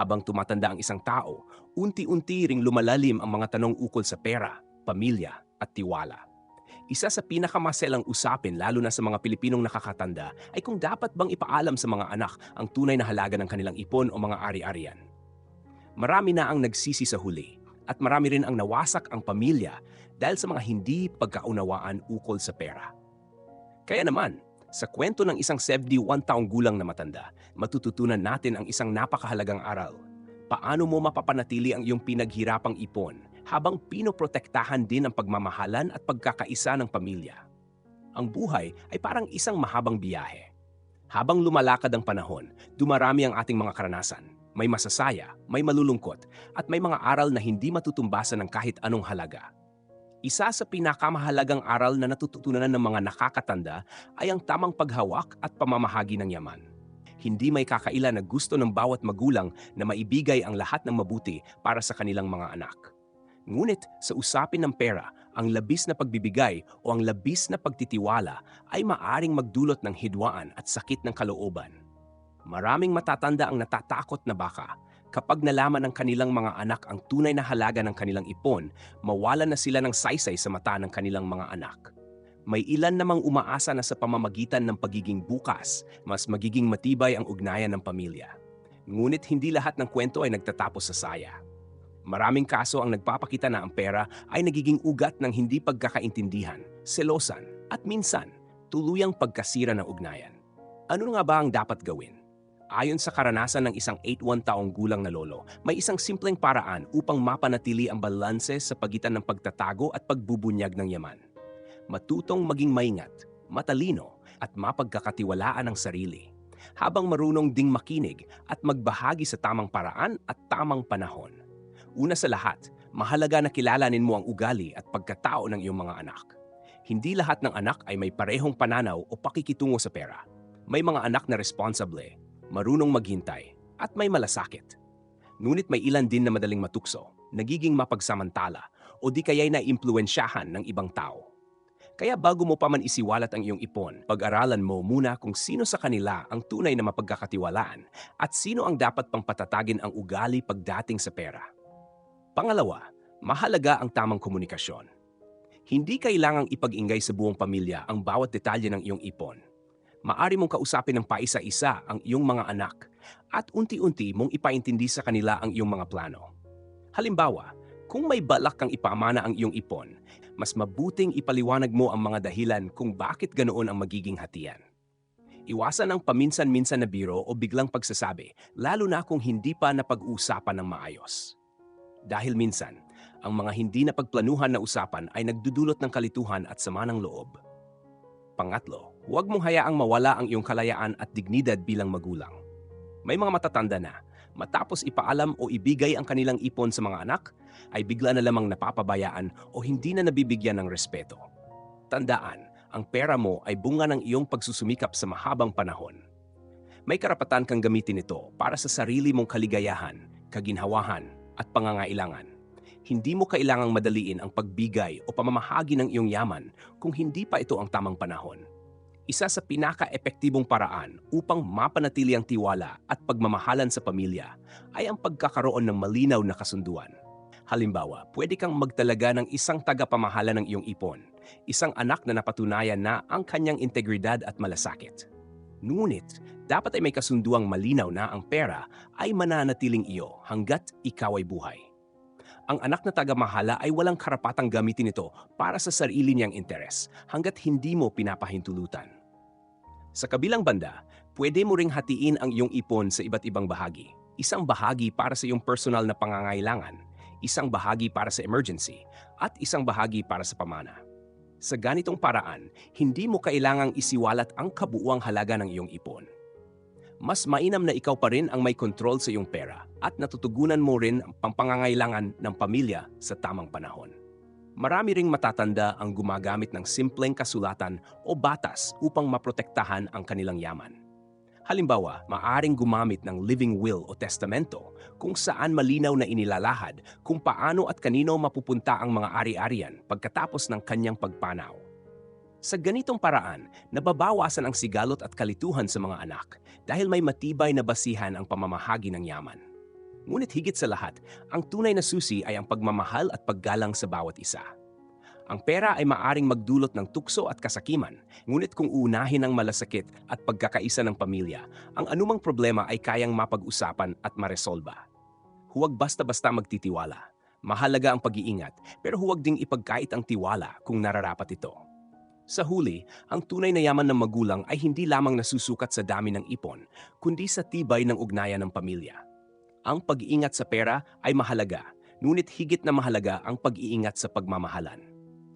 Habang tumatanda ang isang tao, unti-unti ring lumalalim ang mga tanong ukol sa pera, pamilya at tiwala. Isa sa pinakamaselang usapin lalo na sa mga Pilipinong nakakatanda ay kung dapat bang ipaalam sa mga anak ang tunay na halaga ng kanilang ipon o mga ari-arian. Marami na ang nagsisi sa huli at marami rin ang nawasak ang pamilya dahil sa mga hindi pagkaunawaan ukol sa pera. Kaya naman, sa kwento ng isang 71 taong gulang na matanda, matututunan natin ang isang napakahalagang aral. Paano mo mapapanatili ang iyong pinaghirapang ipon habang pinoprotektahan din ang pagmamahalan at pagkakaisa ng pamilya. Ang buhay ay parang isang mahabang biyahe. Habang lumalakad ang panahon, dumarami ang ating mga karanasan. May masasaya, may malulungkot, at may mga aral na hindi matutumbasan ng kahit anong halaga. Isa sa pinakamahalagang aral na natututunan ng mga nakakatanda ay ang tamang paghawak at pamamahagi ng yaman. Hindi may kakaila na gusto ng bawat magulang na maibigay ang lahat ng mabuti para sa kanilang mga anak. Ngunit sa usapin ng pera, ang labis na pagbibigay o ang labis na pagtitiwala ay maaring magdulot ng hidwaan at sakit ng kalooban. Maraming matatanda ang natatakot na baka kapag nalaman ng kanilang mga anak ang tunay na halaga ng kanilang ipon, mawalan na sila ng saysay sa mata ng kanilang mga anak. May ilan namang umaasa na sa pamamagitan ng pagiging bukas, mas magiging matibay ang ugnayan ng pamilya. Ngunit hindi lahat ng kwento ay nagtatapos sa saya. Maraming kaso ang nagpapakita na ang pera ay nagiging ugat ng hindi pagkakaintindihan, selosan, at minsan, tuluyang pagkasira ng ugnayan. Ano nga ba ang dapat gawin? Ayon sa karanasan ng isang 81 taong gulang na lolo, may isang simpleng paraan upang mapanatili ang balanse sa pagitan ng pagtatago at pagbubunyag ng yaman. Matutong maging maingat, matalino, at mapagkakatiwalaan ang sarili, habang marunong ding makinig at magbahagi sa tamang paraan at tamang panahon. Una sa lahat, mahalaga na kilalanin mo ang ugali at pagkatao ng iyong mga anak. Hindi lahat ng anak ay may parehong pananaw o pakikitungo sa pera. May mga anak na responsable, marunong maghintay, at may malasakit. Ngunit may ilan din na madaling matukso, nagiging mapagsamantala, o di kaya'y naimpluensyahan ng ibang tao. Kaya bago mo pa man isiwalat ang iyong ipon, pag-aralan mo muna kung sino sa kanila ang tunay na mapagkakatiwalaan at sino ang dapat pang patatagin ang ugali pagdating sa pera. Pangalawa, mahalaga ang tamang komunikasyon. Hindi kailangang ipag-ingay sa buong pamilya ang bawat detalye ng iyong ipon maari mong kausapin ng paisa-isa ang iyong mga anak at unti-unti mong ipaintindi sa kanila ang iyong mga plano. Halimbawa, kung may balak kang ipamana ang iyong ipon, mas mabuting ipaliwanag mo ang mga dahilan kung bakit ganoon ang magiging hatian. Iwasan ang paminsan-minsan na biro o biglang pagsasabi, lalo na kung hindi pa napag-uusapan ng maayos. Dahil minsan, ang mga hindi napagplanuhan na usapan ay nagdudulot ng kalituhan at sama ng loob. Pangatlo, huwag mong hayaang mawala ang iyong kalayaan at dignidad bilang magulang. May mga matatanda na, matapos ipaalam o ibigay ang kanilang ipon sa mga anak, ay bigla na lamang napapabayaan o hindi na nabibigyan ng respeto. Tandaan, ang pera mo ay bunga ng iyong pagsusumikap sa mahabang panahon. May karapatan kang gamitin ito para sa sarili mong kaligayahan, kaginhawahan, at pangangailangan. Hindi mo kailangang madaliin ang pagbigay o pamamahagi ng iyong yaman kung hindi pa ito ang tamang panahon. Isa sa pinaka-epektibong paraan upang mapanatili ang tiwala at pagmamahalan sa pamilya ay ang pagkakaroon ng malinaw na kasunduan. Halimbawa, pwede kang magtalaga ng isang tagapamahala ng iyong ipon, isang anak na napatunayan na ang kanyang integridad at malasakit. Ngunit, dapat ay may kasunduang malinaw na ang pera ay mananatiling iyo hanggat ikaw ay buhay ang anak na tagamahala ay walang karapatang gamitin ito para sa sarili niyang interes hanggat hindi mo pinapahintulutan. Sa kabilang banda, pwede mo ring hatiin ang iyong ipon sa iba't ibang bahagi. Isang bahagi para sa iyong personal na pangangailangan, isang bahagi para sa emergency, at isang bahagi para sa pamana. Sa ganitong paraan, hindi mo kailangang isiwalat ang kabuuang halaga ng iyong ipon mas mainam na ikaw pa rin ang may control sa iyong pera at natutugunan mo rin ang pampangangailangan ng pamilya sa tamang panahon. Marami ring matatanda ang gumagamit ng simpleng kasulatan o batas upang maprotektahan ang kanilang yaman. Halimbawa, maaring gumamit ng living will o testamento kung saan malinaw na inilalahad kung paano at kanino mapupunta ang mga ari-arian pagkatapos ng kanyang pagpanaw. Sa ganitong paraan, nababawasan ang sigalot at kalituhan sa mga anak dahil may matibay na basihan ang pamamahagi ng yaman. Ngunit higit sa lahat, ang tunay na susi ay ang pagmamahal at paggalang sa bawat isa. Ang pera ay maaring magdulot ng tukso at kasakiman, ngunit kung uunahin ang malasakit at pagkakaisa ng pamilya, ang anumang problema ay kayang mapag-usapan at maresolba. Huwag basta-basta magtitiwala. Mahalaga ang pag-iingat, pero huwag ding ipagkait ang tiwala kung nararapat ito. Sa huli, ang tunay na yaman ng magulang ay hindi lamang nasusukat sa dami ng ipon, kundi sa tibay ng ugnayan ng pamilya. Ang pag-iingat sa pera ay mahalaga, ngunit higit na mahalaga ang pag-iingat sa pagmamahalan.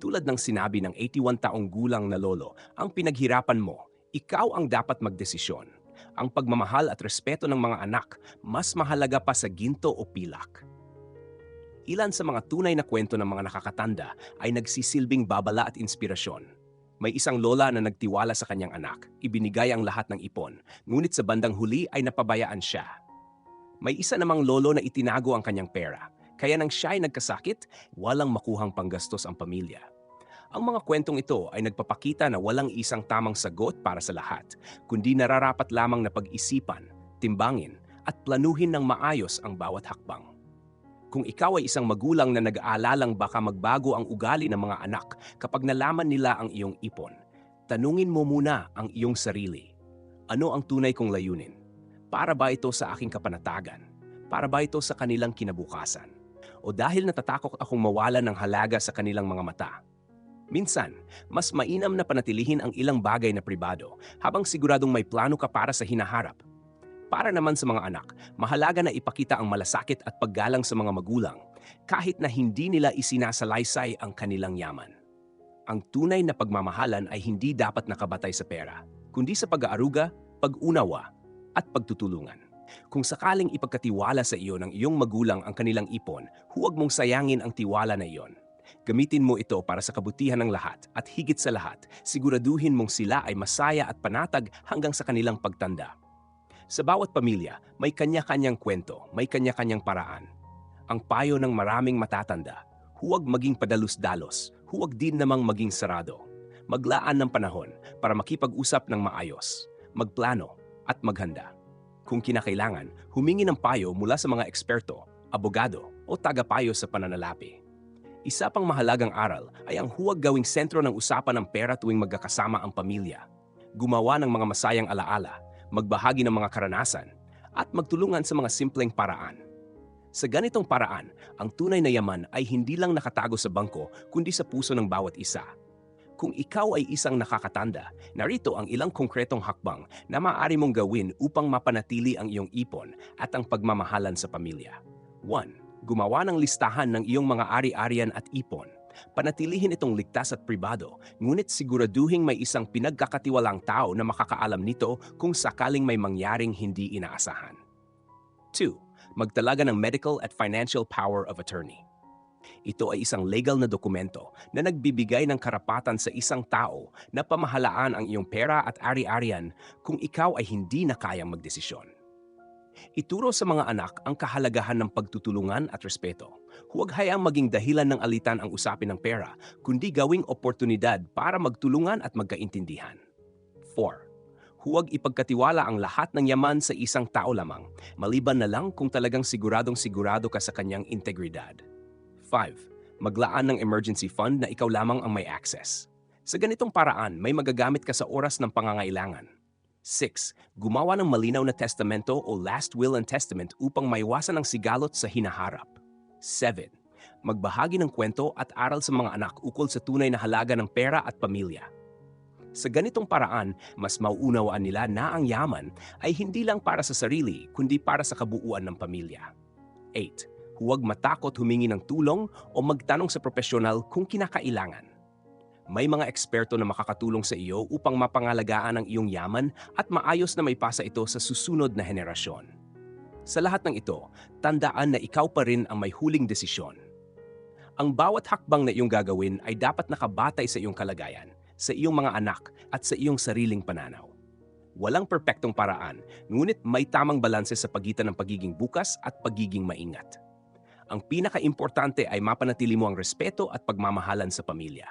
Tulad ng sinabi ng 81 taong gulang na lolo, ang pinaghirapan mo, ikaw ang dapat magdesisyon. Ang pagmamahal at respeto ng mga anak, mas mahalaga pa sa ginto o pilak. Ilan sa mga tunay na kwento ng mga nakakatanda ay nagsisilbing babala at inspirasyon. May isang lola na nagtiwala sa kanyang anak, ibinigay ang lahat ng ipon, ngunit sa bandang huli ay napabayaan siya. May isa namang lolo na itinago ang kanyang pera, kaya nang siya ay nagkasakit, walang makuhang panggastos ang pamilya. Ang mga kwentong ito ay nagpapakita na walang isang tamang sagot para sa lahat, kundi nararapat lamang na pag-isipan, timbangin, at planuhin ng maayos ang bawat hakbang. Kung ikaw ay isang magulang na nag-aalalang baka magbago ang ugali ng mga anak kapag nalaman nila ang iyong ipon, tanungin mo muna ang iyong sarili. Ano ang tunay kong layunin? Para ba ito sa aking kapanatagan? Para ba ito sa kanilang kinabukasan? O dahil natatakot akong mawala ng halaga sa kanilang mga mata? Minsan, mas mainam na panatilihin ang ilang bagay na pribado habang siguradong may plano ka para sa hinaharap. Para naman sa mga anak, mahalaga na ipakita ang malasakit at paggalang sa mga magulang kahit na hindi nila isinasalaysay ang kanilang yaman. Ang tunay na pagmamahalan ay hindi dapat nakabatay sa pera, kundi sa pag-aaruga, pag-unawa, at pagtutulungan. Kung sakaling ipagkatiwala sa iyo ng iyong magulang ang kanilang ipon, huwag mong sayangin ang tiwala na iyon Gamitin mo ito para sa kabutihan ng lahat at higit sa lahat, siguraduhin mong sila ay masaya at panatag hanggang sa kanilang pagtanda. Sa bawat pamilya, may kanya-kanyang kwento, may kanya-kanyang paraan. Ang payo ng maraming matatanda, huwag maging padalus-dalos, huwag din namang maging sarado. Maglaan ng panahon para makipag-usap ng maayos, magplano at maghanda. Kung kinakailangan, humingi ng payo mula sa mga eksperto, abogado o tagapayo sa pananalapi. Isa pang mahalagang aral ay ang huwag gawing sentro ng usapan ng pera tuwing magkakasama ang pamilya. Gumawa ng mga masayang alaala, magbahagi ng mga karanasan, at magtulungan sa mga simpleng paraan. Sa ganitong paraan, ang tunay na yaman ay hindi lang nakatago sa bangko kundi sa puso ng bawat isa. Kung ikaw ay isang nakakatanda, narito ang ilang konkretong hakbang na maaari mong gawin upang mapanatili ang iyong ipon at ang pagmamahalan sa pamilya. 1 gumawa ng listahan ng iyong mga ari-arian at ipon. Panatilihin itong ligtas at pribado, ngunit siguraduhin may isang pinagkakatiwalang tao na makakaalam nito kung sakaling may mangyaring hindi inaasahan. 2. Magtalaga ng medical at financial power of attorney. Ito ay isang legal na dokumento na nagbibigay ng karapatan sa isang tao na pamahalaan ang iyong pera at ari-arian kung ikaw ay hindi na kayang magdesisyon. Ituro sa mga anak ang kahalagahan ng pagtutulungan at respeto. Huwag hayaang maging dahilan ng alitan ang usapin ng pera, kundi gawing oportunidad para magtulungan at magkaintindihan. 4. Huwag ipagkatiwala ang lahat ng yaman sa isang tao lamang, maliban na lang kung talagang siguradong sigurado ka sa kanyang integridad. 5. Maglaan ng emergency fund na ikaw lamang ang may access. Sa ganitong paraan, may magagamit ka sa oras ng pangangailangan. 6. Gumawa ng malinaw na testamento o last will and testament upang maiwasan ang sigalot sa hinaharap. 7. Magbahagi ng kwento at aral sa mga anak ukol sa tunay na halaga ng pera at pamilya. Sa ganitong paraan, mas mauunawaan nila na ang yaman ay hindi lang para sa sarili, kundi para sa kabuuan ng pamilya. 8. Huwag matakot humingi ng tulong o magtanong sa profesional kung kinakailangan may mga eksperto na makakatulong sa iyo upang mapangalagaan ang iyong yaman at maayos na may pasa ito sa susunod na henerasyon. Sa lahat ng ito, tandaan na ikaw pa rin ang may huling desisyon. Ang bawat hakbang na iyong gagawin ay dapat nakabatay sa iyong kalagayan, sa iyong mga anak at sa iyong sariling pananaw. Walang perpektong paraan, ngunit may tamang balanse sa pagitan ng pagiging bukas at pagiging maingat. Ang pinaka-importante ay mapanatili mo ang respeto at pagmamahalan sa pamilya.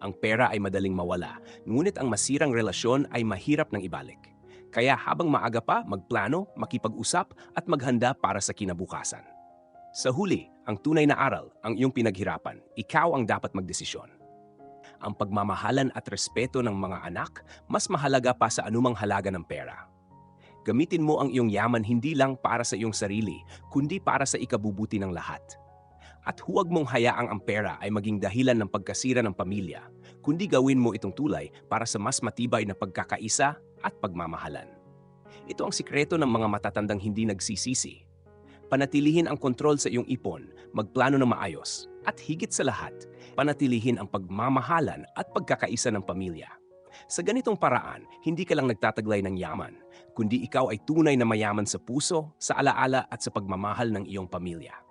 Ang pera ay madaling mawala, ngunit ang masirang relasyon ay mahirap nang ibalik. Kaya habang maaga pa, magplano, makipag-usap at maghanda para sa kinabukasan. Sa huli, ang tunay na aral, ang iyong pinaghirapan, ikaw ang dapat magdesisyon. Ang pagmamahalan at respeto ng mga anak, mas mahalaga pa sa anumang halaga ng pera. Gamitin mo ang iyong yaman hindi lang para sa iyong sarili, kundi para sa ikabubuti ng lahat. At huwag mong hayaang ang pera ay maging dahilan ng pagkasira ng pamilya, kundi gawin mo itong tulay para sa mas matibay na pagkakaisa at pagmamahalan. Ito ang sikreto ng mga matatandang hindi nagsisisi. Panatilihin ang kontrol sa iyong ipon, magplano ng maayos, at higit sa lahat, panatilihin ang pagmamahalan at pagkakaisa ng pamilya. Sa ganitong paraan, hindi ka lang nagtataglay ng yaman, kundi ikaw ay tunay na mayaman sa puso, sa alaala at sa pagmamahal ng iyong pamilya.